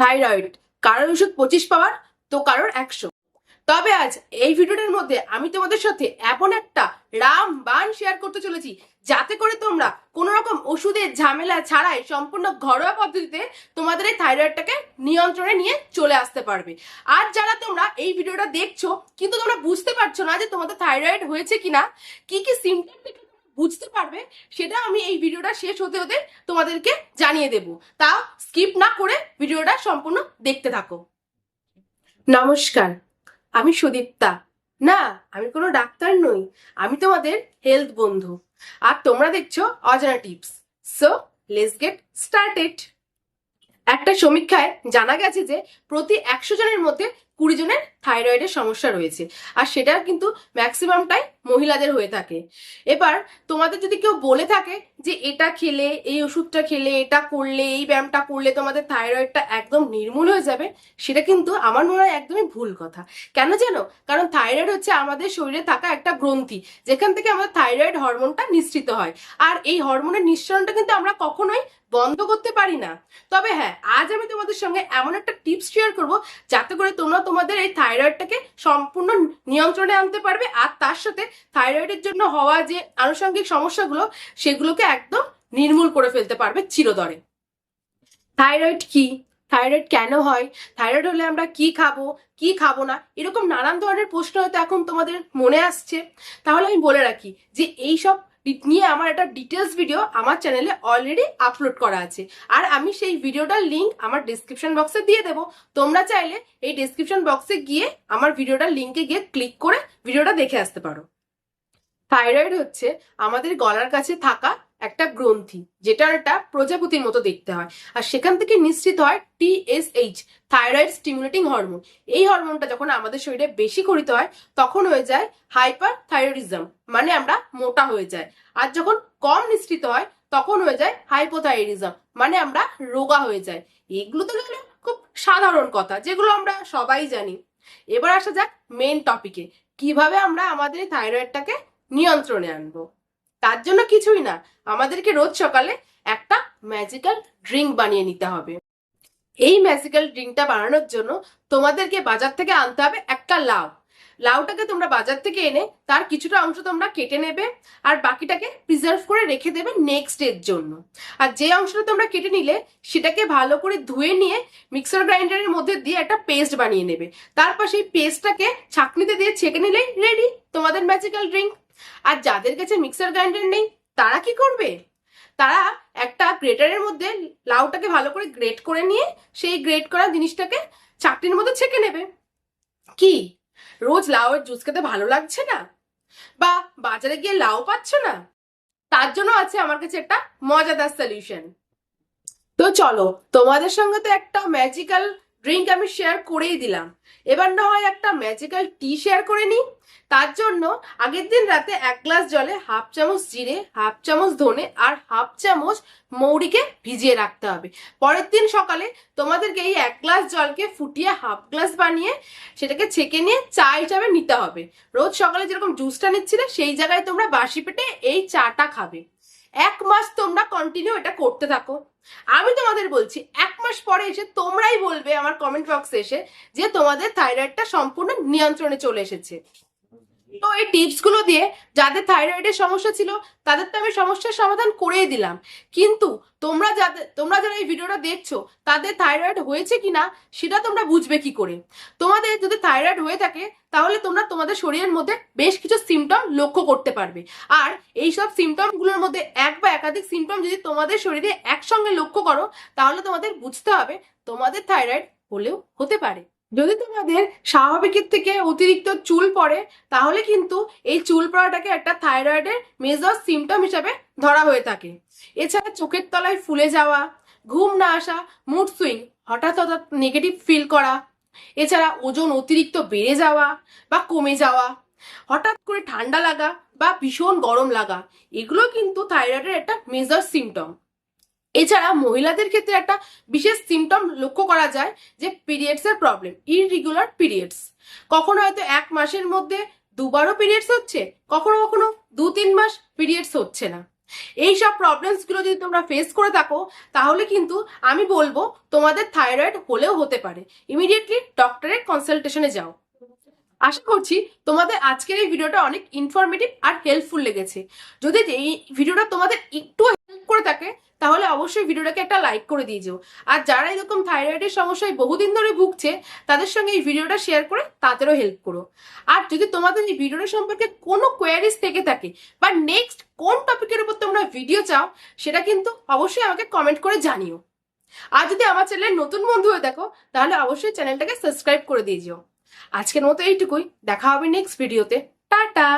Thyroid কারোর ওষুধ পঁচিশ পাওয়ার, তো কারোর একশো। তবে আজ এই ভিডিওটার মধ্যে আমি তোমাদের সাথে এমন একটা রাম বান শেয়ার করতে চলেছি, যাতে করে তোমরা কোন রকম ওষুধের ঝামেলা ছাড়াই সম্পূর্ণ ঘরোয়া পদ্ধতিতে তোমাদের এই থাইরয়েডটাকে নিয়ন্ত্রণে নিয়ে চলে আসতে পারবে। আর যারা তোমরা এই ভিডিওটা দেখছ, কিন্তু তোমরা বুঝতে পারছ না যে তোমাদের থাইরয়েড হয়েছে কিনা, কি কি সিমটম বুঝতে পারবে, সেটা আমি এই ভিডিওটা শেষ হতে হতে তোমাদেরকে জানিয়ে দেব। তা স্কিপ না করে ভিডিওটা সম্পূর্ণ দেখতে থাকো। নমস্কার, আমি সুদীপ্তা। না, আমি কোনো ডাক্তার নই, আমি তোমাদের হেলথ বন্ধু। আর তোমরা দেখছ অজানা tips so let's get started একটা সমীক্ষায় জানা গেছে যে প্রতি একশো জনের মধ্যে কুড়ি জনের থাইরয়েডের সমস্যা রয়েছে। আর সেটা কিন্তু ম্যাক্সিমামটাই মহিলাদের হয়ে থাকে। এবার তোমাদের যদি কেউ বলে থাকে যে এটা খেলে, এই ওষুধটা খেলে, এটা করলে, এই ব্যায়ামটা করলে তোমাদের থাইরয়েডটা একদম নির্মূল হয়ে যাবে, সেটা কিন্তু আমার মনে হয় একদমই ভুল কথা। কেন জানো? কারণ থাইরয়েড হচ্ছে আমাদের শরীরে থাকা একটা গ্রন্থি, যেখান থেকে আমাদের থাইরয়েড হরমোনটা নিঃসৃত হয়। আর এই হরমোনের নিঃসরণটা কিন্তু আমরা কখনোই বন্ধ করতে পারি না। তবে হ্যাঁ আজ আমি তোমাদের সঙ্গে এমন একটা টিপস শেয়ার করব, যাতে করে তোমরা তোমাদের এই থাইরয়েডটাকে সম্পূর্ণ নিয়ন্ত্রণে আনতে পারবে আর তার সাথে থাইরয়েডের জন্য হওয়া যে আনুষঙ্গিক সমস্যাগুলো, সেগুলোকে একদম নির্মূল করে ফেলতে পারবে চিরদরে থাইরয়েড কি? থাইরয়েড কেন হয়? থাইরয়েড হলে আমরা কি খাব? কি খাব না? এরকম নানান ধরনের প্রশ্ন হয়তো এখন তোমাদের মনে আসছে। তাহলে আমি বলে রাখি যে এই সব নিয়ে আমার একটা ডিটেলস ভিডিও আমার চ্যানেলে অলরেডি আপলোড করা আছে। আর আমি সেই ভিডিওটার লিঙ্ক আমার ডিসক্রিপশন বক্সে দিয়ে দেবো। তোমরা চাইলে এই ডিসক্রিপশন বক্সে গিয়ে আমার ভিডিওটার লিঙ্কে গিয়ে ক্লিক করে ভিডিওটা দেখে আসতে পারো। থাইরয়েড হচ্ছে আমাদের গলার কাছে থাকা একটা গ্রন্থি যেটা একটা প্রজাপতির মতো দেখতে হয়। আর সেখান থেকে নিশ্চিত হয় টিএসএইচ থাইরয়েড স্টিমুলেটিং হরমোন এই হরমোনটা যখন আমাদের শরীরে বেশি করিত হয়, তখন হয়ে যায় হাইপার থাইরয়েডিজম মানে আমরা মোটা হয়ে যায় আর যখন কম নিঃসৃত হয়, তখন হয়ে যায় হাইপোথাইরয়েডিজম মানে আমরা রোগা হয়ে যায় এগুলো তো গেলে খুব সাধারণ কথা, যেগুলো আমরা সবাই জানি। এবার আসা যাক মেন টপিকে কীভাবে আমরা আমাদের থাইরয়েডটাকে নিয়ন্ত্রণে আনব। তার জন্য কিছুই না। আমাদেরকে রোজ সকালে একটা ম্যাজিক্যাল ড্রিঙ্ক বানিয়ে নিতে হবে। এই ম্যাজিক্যাল ড্রিঙ্কটা বানানোর জন্য তোমাদেরকে বাজার থেকে আনতে হবে একটা লাউ। লাউটাকে তোমরা বাজার থেকে এনে তার কিছুটা অংশ তোমরা কেটে নেবে আর বাকিটাকে প্রিজার্ভ করে রেখে দেবে নেক্সট ডের জন্য। আর যে অংশটা তোমরা কেটে নিলে সেটাকে ভালো করে ধুয়ে নিয়ে মিক্সার গ্রাইন্ডারের মধ্যে দিয়ে একটা পেস্ট বানিয়ে নেবে। তারপর সেই পেস্টটাকে ছাকনিতে দিয়ে ছেঁকে নিলেই রেডি তোমাদের ম্যাজিক্যাল ড্রিঙ্ক আর যাদের কাছে মিক্সার গ্রাইন্ডার নেই, তারা কি করবে? তারা একটা গ্রেটারের মধ্যে লাউটাকে ভালো করে গ্রেট করে নিয়ে সেই গ্রেট করা জিনিসটাকে চাটনির মধ্যে ছেঁকে নেবে। কি? রোজ লাউয়ের জুস খেতে ভালো লাগছে না? বা বাজারে গিয়ে লাউ পাচ্ছ না? তার জন্য আছে আমার কাছে একটা মজাদার সলিউশন তো চলো, তোমাদের সঙ্গে তো একটা ম্যাজিক্যাল ড্রিঙ্ক আমি শেয়ার করেই দিলাম। এবার না হয় একটা ম্যাজিক্যাল টি শেয়ার করে নিই। তার জন্য আগের দিন রাতে এক গ্লাস জলে হাফ চামচ জিরে হাফ চামচ ধনে আর হাফ চামচ মৌরিকে ভিজিয়ে রাখতে হবে। পরের দিন সকালে তোমাদেরকে এই এক গ্লাস জলকে ফুটিয়ে হাফ গ্লাস বানিয়ে সেটাকে ছেঁকে নিয়ে চা হিসাবে নিতে হবে। রোজ সকালে যেরকম জুসটা নিচ্ছিলে সেই জায়গায় তোমরা বাসি পেটে এই চাটা খাবে। এক মাস তোমরা কন্টিনিউ এটা করতে থাকো। আমি তোমাদের বলছি, এক মাস পরে এসে তোমরাই বলবে আমার কমেন্ট বক্সে এসে যে তোমাদের থাইরয়েডটা সম্পূর্ণ নিয়ন্ত্রণে চলে এসেছে। তো এই টিপসগুলো দিয়ে যাদের থাইরয়েডের সমস্যা ছিল, তাদের তো আমি সমস্যার সমাধান করেই দিলাম। কিন্তু তোমরা যাদের তোমরা যারা এই ভিডিওটা দেখছ, তাদের থাইরয়েড হয়েছে কিনা, সেটা তোমরা বুঝবে কি করে? তোমাদের যদি থাইরয়েড হয়ে থাকে, তাহলে তোমরা তোমাদের শরীরের মধ্যে বেশ কিছু সিমটম লক্ষ্য করতে পারবে। আর এই সব সিমটমগুলোর মধ্যে এক বা একাধিক সিমটম যদি তোমাদের শরীরে একসঙ্গে লক্ষ্য করো, তাহলে তোমাদের বুঝতে হবে তোমাদের থাইরয়েড হলেও হতে পারে। যদি তোমাদের স্বাভাবিকের থেকে অতিরিক্ত চুল পড়ে, তাহলে কিন্তু এই চুল পড়াটাকে একটা থাইরয়েডের মেজর সিমটম হিসাবে ধরা হয়ে থাকে। এছাড়া চোখের তলায় ফুলে যাওয়া, ঘুম না আসা মুড সুইং হঠাৎ হঠাৎ নেগেটিভ ফিল করা, এছাড়া ওজন অতিরিক্ত বেড়ে যাওয়া বা কমে যাওয়া, হঠাৎ করে ঠান্ডা লাগা বা ভীষণ গরম লাগা, এগুলো কিন্তু থাইরয়েডের একটা মেজর সিমটম এছাড়া মহিলাদের ক্ষেত্রে একটা বিশেষ সিমটম লক্ষ্য করা যায় যে পিরিয়ডস এর প্রবলেম ইরেগুলার পিরিয়ডস কখনো হয়তো এক মাসের মধ্যে দুবারও পিরিয়ডস হচ্ছে, কখনো কখনো দু তিন মাস পিরিয়ডস হচ্ছে না। এই সব প্রবলেমসগুলো যদি তোমরা ফেস করে থাকো, তাহলে কিন্তু আমি বলব তোমাদের থাইরয়েড হলেও হতে পারে। ইমিডিয়েটলি ডক্টরের কনসালটেশনে যাও। আশা করছি তোমাদের আজকের এই ভিডিওটা অনেক ইনফরমেটিভ আর হেল্পফুল লেগেছে। যদি এই ভিডিওটা তোমাদের একটু হেল্প করে থাকে, তাহলে অবশ্যই ভিডিওটাকে একটা লাইক করে দিয়ে যেও। আর যারা এরকম থাইরয়েডের সমস্যায় বহুদিন ধরে ভুগছে, তাদের সঙ্গে এই ভিডিওটা শেয়ার করে তাদেরও হেল্প করো। আর যদি তোমাদের এই ভিডিওটা সম্পর্কে কোনো কোয়ারিজ থেকে থাকে, বা নেক্সট কোন টপিকের উপর তোমরা ভিডিও চাও, সেটা কিন্তু অবশ্যই আমাকে কমেন্ট করে জানিও। আর যদি আমার চ্যানেলের নতুন বন্ধু হয়ে দেখো, তাহলে অবশ্যই চ্যানেলটাকে সাবস্ক্রাইব করে দিয়ে যেও। আজকের মতো এইটুকুই। দেখা হবে নেক্সট ভিডিওতে টাটা!